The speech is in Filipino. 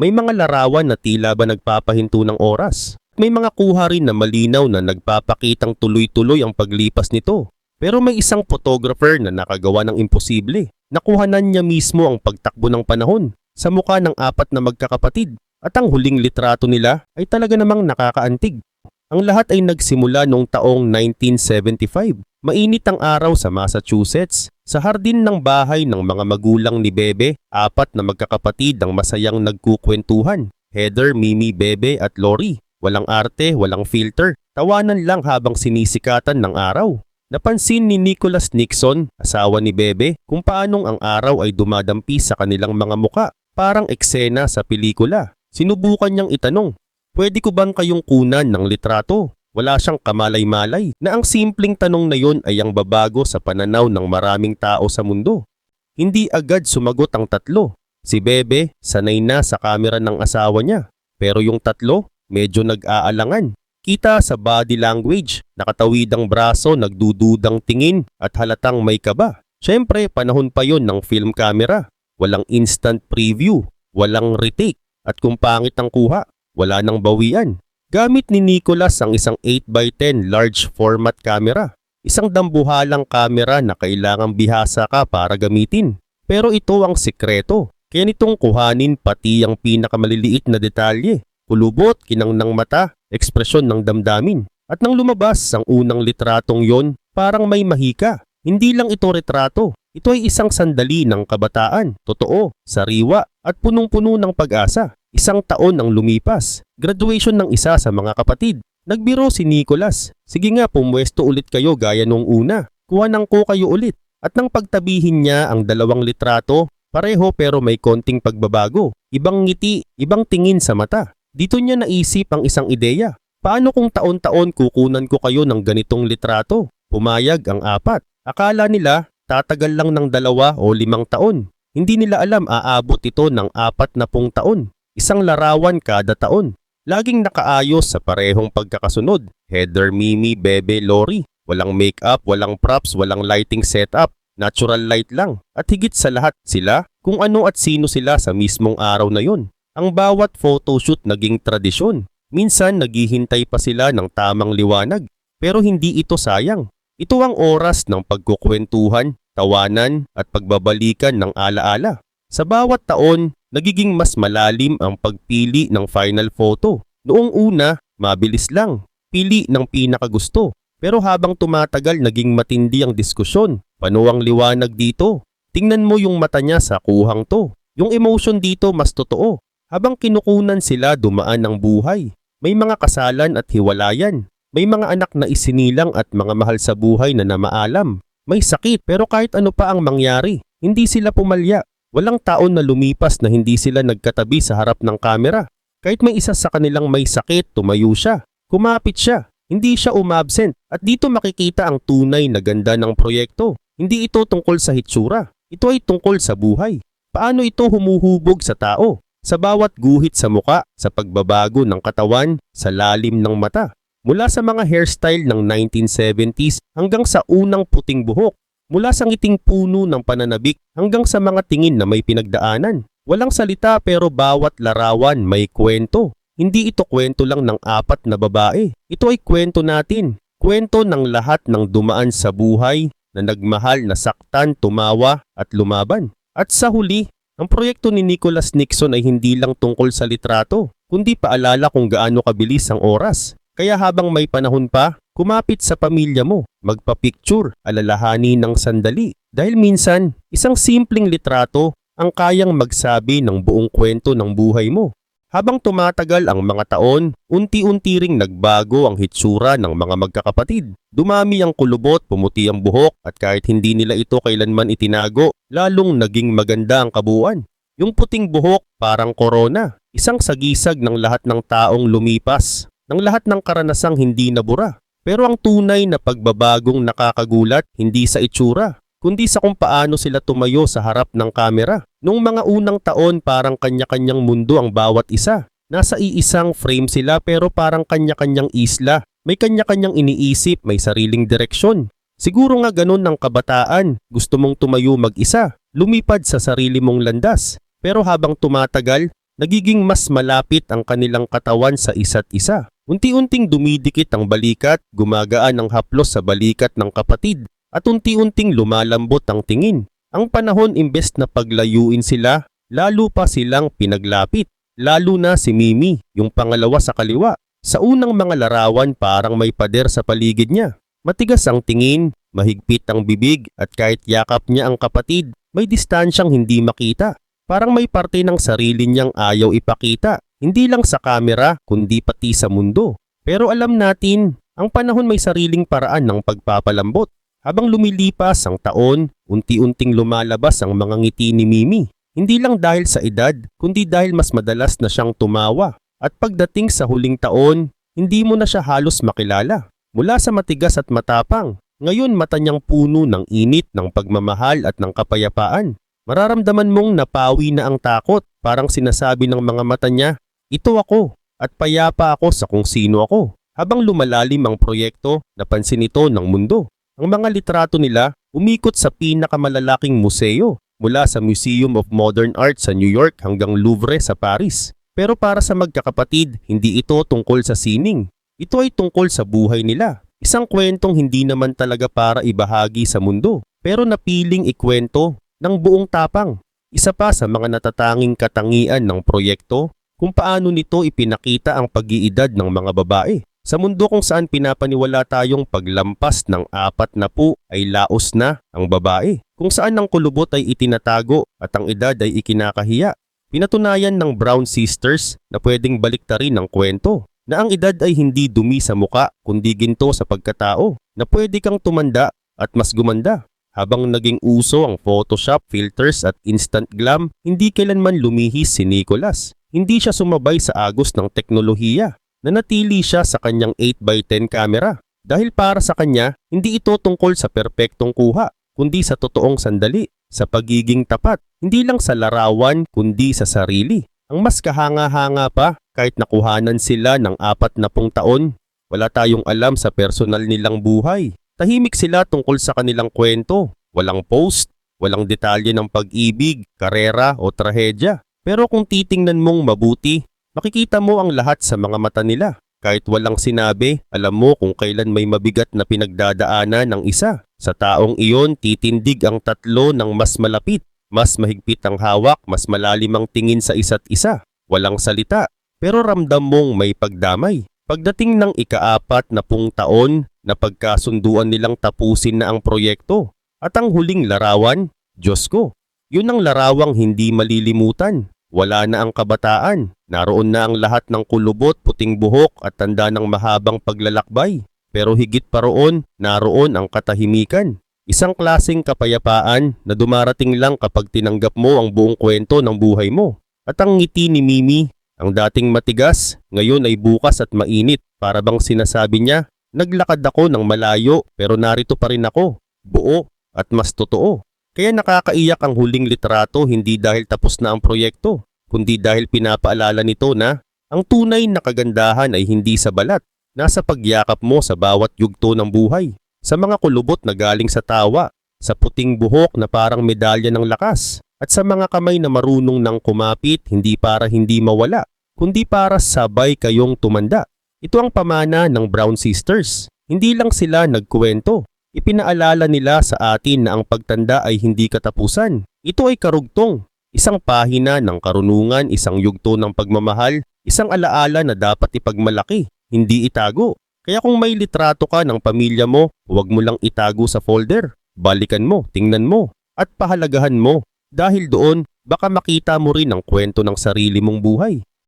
May mga larawan na tila ba nagpapahinto ng oras. May mga kuha rin na malinaw na nagpapakitang tuloy-tuloy ang paglipas nito. Pero may isang photographer na nakagawa ng imposible. Nakuhanan niya mismo ang pagtakbo ng panahon sa mukha ng apat na magkakapatid at ang huling litrato nila ay talaga namang nakakaantig. Ang lahat ay nagsimula noong taong 1975. Mainit ang araw sa Massachusetts. Sa hardin ng bahay ng mga magulang ni Bebe, apat na magkakapatid ang masayang nagkukwentuhan. Heather, Mimi, Bebe at Lori. Walang arte, walang filter. Tawanan lang habang sinisikatan ng araw. Napansin ni Nicholas Nixon, asawa ni Bebe, kung paanong ang araw ay dumadampi sa kanilang mga muka, parang eksena sa pelikula. Sinubukan niyang itanong, pwede ko bang kayong kunan ng litrato? Wala siyang kamalay-malay na ang simpleng tanong na yon ay ang babago sa pananaw ng maraming tao sa mundo. Hindi agad sumagot ang tatlo. Si Bebe, sanay na sa kamera ng asawa niya. Pero yung tatlo, medyo nag-aalangan. Kita sa body language, nakatawid ang braso, nagdududang tingin at halatang may kaba. Siyempre, panahon pa yon ng film camera. Walang instant preview, walang retake. At kung pangit ang kuha, wala nang bawian. Gamit ni Nicholas ang isang 8x10 large format camera. Isang dambuhalang camera na kailangang bihasa ka para gamitin. Pero ito ang sikreto. Kaya nitong kuhanin pati ang pinakamaliliit na detalye. Kulubot, kinang ng mata, ekspresyon ng damdamin. At nang lumabas ang unang litratong yon, parang may mahika. Hindi lang ito retrato. Ito ay isang sandali ng kabataan, totoo, sariwa at punong-puno ng pag-asa. Isang taon ang lumipas. Graduation ng isa sa mga kapatid. Nagbiro si Nicholas. Sige nga pumwesto ulit kayo gaya nung una. Kuha ng ko kayo ulit. At nang pagtabihin niya ang dalawang litrato, pareho pero may konting pagbabago. Ibang ngiti, ibang tingin sa mata. Dito niya naisip ang isang ideya. Paano kung taon-taon kukunan ko kayo ng ganitong litrato? Pumayag ang apat. Akala nila tatagal lang ng dalawa o limang taon. Hindi nila alam aabot ito ng apat na pung taon. Isang larawan kada taon. Laging nakaayos sa parehong pagkakasunod. Heather, Mimi, Bebe, Lori. Walang makeup, walang props, walang lighting setup. Natural light lang. At higit sa lahat sila, kung ano at sino sila sa mismong araw na yon. Ang bawat photoshoot naging tradisyon. Minsan naghihintay pa sila ng tamang liwanag. Pero hindi ito sayang. Ito ang oras ng pagkukwentuhan, tawanan at pagbabalikan ng alaala. Sa bawat taon, nagiging mas malalim ang pagpili ng final photo. Noong una, mabilis lang. Pili ng pinakagusto. Pero habang tumatagal naging matindi ang diskusyon. Paano ang liwanag dito? Tingnan mo yung mata niya sa kuhang to. Yung emotion dito mas totoo. Habang kinukunan sila dumaan ng buhay. May mga kasalan at hiwalayan. May mga anak na isinilang at mga mahal sa buhay na namaalam. May sakit pero kahit ano pa ang mangyari, hindi sila pumalya. Walang taon na lumipas na hindi sila nagkatabi sa harap ng kamera. Kahit may isa sa kanilang may sakit, tumayo siya. Kumapit siya. Hindi siya umabsent. At dito makikita ang tunay na ganda ng proyekto. Hindi ito tungkol sa hitsura. Ito ay tungkol sa buhay. Paano ito humuhubog sa tao? Sa bawat guhit sa muka, sa pagbabago ng katawan, sa lalim ng mata. Mula sa mga hairstyle ng 1970s hanggang sa unang puting buhok, Mula sa ngiting puno ng pananabik hanggang sa mga tingin na may pinagdaanan. Walang salita pero bawat larawan may kwento. Hindi ito kwento lang ng apat na babae. Ito ay kwento natin. Kwento ng lahat ng dumaan sa buhay na nagmahal na saktan, tumawa at lumaban. At sa huli, ang proyekto ni Nicholas Nixon ay hindi lang tungkol sa litrato, kundi paalala kung gaano kabilis ang oras. Kaya habang may panahon pa, Kumapit sa pamilya mo, magpa-picture, alalahani ng sandali. Dahil minsan, isang simpleng litrato ang kayang magsabi ng buong kwento ng buhay mo. Habang tumatagal ang mga taon, unti-unti ring nagbago ang hitsura ng mga magkakapatid. Dumami ang kulubot, pumuti ang buhok at kahit hindi nila ito kailanman itinago, lalong naging maganda ang kabuuan. Yung puting buhok parang korona, isang sagisag ng lahat ng taong lumipas, ng lahat ng karanasang hindi nabura. Pero ang tunay na pagbabagong nakakagulat hindi sa itsura, kundi sa kung paano sila tumayo sa harap ng kamera. Nung mga unang taon parang kanya-kanyang mundo ang bawat isa. Nasa iisang frame sila pero parang kanya-kanyang isla. May kanya-kanyang iniisip, may sariling direksyon. Siguro nga ganun ng kabataan, gusto mong tumayo mag-isa, lumipad sa sarili mong landas. Pero habang tumatagal, nagiging mas malapit ang kanilang katawan sa isa't isa. Unti-unting dumidikit ang balikat, gumagaan ang haplos sa balikat ng kapatid, at unti-unting lumalambot ang tingin. Ang panahon imbes na paglayuin sila, lalo pa silang pinaglapit. Lalo na si Mimi, yung pangalawa sa kaliwa. Sa unang mga larawan parang may pader sa paligid niya. Matigas ang tingin, mahigpit ang bibig at kahit yakap niya ang kapatid, may distansyang hindi makita. Parang may parte ng sarili niyang ayaw ipakita, hindi lang sa kamera kundi pati sa mundo. Pero alam natin, ang panahon may sariling paraan ng pagpapalambot. Habang lumilipas ang taon, unti-unting lumalabas ang mga ngiti ni Mimi. Hindi lang dahil sa edad, kundi dahil mas madalas na siyang tumawa. At pagdating sa huling taon, hindi mo na siya halos makilala. Mula sa matigas at matapang, ngayon mata niyang puno ng init ng pagmamahal at ng kapayapaan. Mararamdaman mong napawi na ang takot, parang sinasabi ng mga mata niya, ito ako, at payapa ako sa kung sino ako. Habang lumalalim ang proyekto, napansin ito ng mundo. Ang mga litrato nila umikot sa pinakamalalaking museo, mula sa Museum of Modern Art sa New York hanggang Louvre sa Paris. Pero para sa magkakapatid, hindi ito tungkol sa sining. Ito ay tungkol sa buhay nila. Isang kwentong hindi naman talaga para ibahagi sa mundo, pero napiling ikwento ng buong tapang. Isa pa sa mga natatanging katangian ng proyekto kung paano nito ipinakita ang pag-iidad ng mga babae. Sa mundo kung saan pinapaniwala tayong paglampas ng apat na po ay laos na ang babae. Kung saan ang kulubot ay itinatago at ang edad ay ikinakahiya. Pinatunayan ng Brown Sisters na pwedeng baliktarin ang kwento na ang edad ay hindi dumi sa muka kundi ginto sa pagkatao na pwede kang tumanda at mas gumanda. Habang naging uso ang Photoshop, filters at instant glam, hindi kailanman lumihis si Nicholas. Hindi siya sumabay sa agos ng teknolohiya. Nanatili siya sa kanyang 8x10 camera. Dahil para sa kanya, hindi ito tungkol sa perpektong kuha, kundi sa totoong sandali, sa pagiging tapat, hindi lang sa larawan kundi sa sarili. Ang mas kahanga-hanga pa, kahit nakuhanan sila ng apat na pung taon, wala tayong alam sa personal nilang buhay. Tahimik sila tungkol sa kanilang kwento. Walang post, walang detalye ng pag-ibig, karera o trahedya. Pero kung titingnan mong mabuti, makikita mo ang lahat sa mga mata nila. Kahit walang sinabi, alam mo kung kailan may mabigat na pinagdadaanan ng isa. Sa taong iyon, titindig ang tatlo ng mas malapit. Mas mahigpit ang hawak, mas malalim ang tingin sa isa't isa. Walang salita, pero ramdam mong may pagdamay. Pagdating ng ikaapat na pung taon, na pagkasunduan nilang tapusin na ang proyekto. At ang huling larawan, Diyos ko, yun ang larawang hindi malilimutan. Wala na ang kabataan, naroon na ang lahat ng kulubot, puting buhok at tanda ng mahabang paglalakbay. Pero higit pa roon, naroon ang katahimikan. Isang klaseng kapayapaan na dumarating lang kapag tinanggap mo ang buong kwento ng buhay mo. At ang ngiti ni Mimi, ang dating matigas, ngayon ay bukas at mainit para bang sinasabi niya, naglakad ako ng malayo pero narito pa rin ako, buo at mas totoo. Kaya nakakaiyak ang huling litrato hindi dahil tapos na ang proyekto, kundi dahil pinapaalala nito na ang tunay na kagandahan ay hindi sa balat, nasa pagyakap mo sa bawat yugto ng buhay, sa mga kulubot na galing sa tawa, sa puting buhok na parang medalya ng lakas, at sa mga kamay na marunong nang kumapit hindi para hindi mawala, kundi para sabay kayong tumanda. Ito ang pamana ng Brown Sisters. Hindi lang sila nagkuwento, Ipinaalala nila sa atin na ang pagtanda ay hindi katapusan. Ito ay karugtong, isang pahina ng karunungan, isang yugto ng pagmamahal, isang alaala na dapat ipagmalaki, hindi itago. Kaya kung may litrato ka ng pamilya mo, huwag mo lang itago sa folder. Balikan mo, tingnan mo, at pahalagahan mo. Dahil doon, baka makita mo rin ang kwento ng sarili mong buhay.